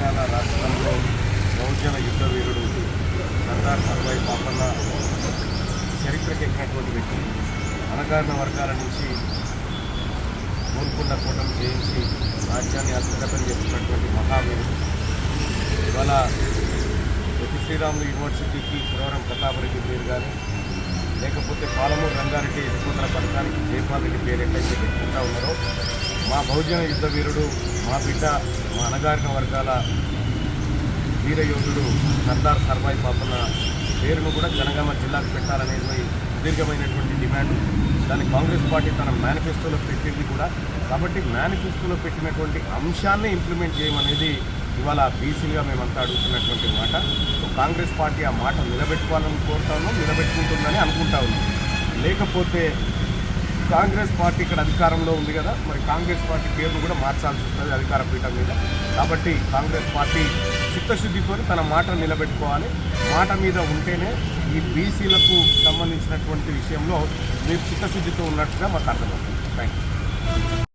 తెలంగాణ రాష్ట్రంలో బహుజన యుద్ధ వీరుడు సర్దార్ సర్వాయి పాపన్న చరిత్రకెక్కినటువంటి వ్యక్తి. అణగారిన వర్గాల నుంచి కోరుకున్న కోటను జయించి రాజ్యాన్ని హస్తగతం చేస్తున్నటువంటి మహావీరుడు. ఇవాళ ప్రతి శ్రీరాములు యూనివర్సిటీకి సురవరం ప్రతాపరెడ్డి పేరు కానీ లేకపోతే పాలమూరు రంగారెడ్డి ఎత్తుకుంటల పథకానికి జయపాల్ రెడ్డి పేరు ఎట్లయితే పెట్టుకుంటా ఉన్నారో మా బహుజన యుద్ధ వీరుడు మా బిడ్డ మా అనగారిన వర్గాల వీరయోధుడు సర్దార్ సర్వాయి పాపన్న పేరును కూడా జనగామ జిల్లాకు పెట్టాలనేది సుదీర్ఘమైనటువంటి డిమాండ్. దాన్ని కాంగ్రెస్ పార్టీ తన మేనిఫెస్టోలో పెట్టింది కూడా. కాబట్టి మేనిఫెస్టోలో పెట్టినటువంటి అంశాన్ని ఇంప్లిమెంట్ చేయమనేది ఇవాళ బీసీలుగా మేమంతా అడుగుతున్నటువంటి మాట. సో కాంగ్రెస్ పార్టీ ఆ మాట నిలబెట్టుకోవాలని కోరుతా ఉన్నాం నిలబెట్టుకుంటుందని అనుకుంటా ఉన్నాం. లేకపోతే కాంగ్రెస్ పార్టీ ఇక్కడ అధికారంలో ఉంది కదా మరి కాంగ్రెస్ పార్టీ పేరు కూడా మార్చాల్సి వస్తుంది అధికార పీఠం మీద. కాబట్టి కాంగ్రెస్ పార్టీ చిత్తశుద్ధితో తన మాట నిలబెట్టుకోవాలి. మాట మీద ఉంటేనే ఈ బీసీలకు సంబంధించినటువంటి విషయంలో మీరు చిత్తశుద్ధితో ఉన్నట్టుగా మాకు అర్థమవుతుంది. Thank you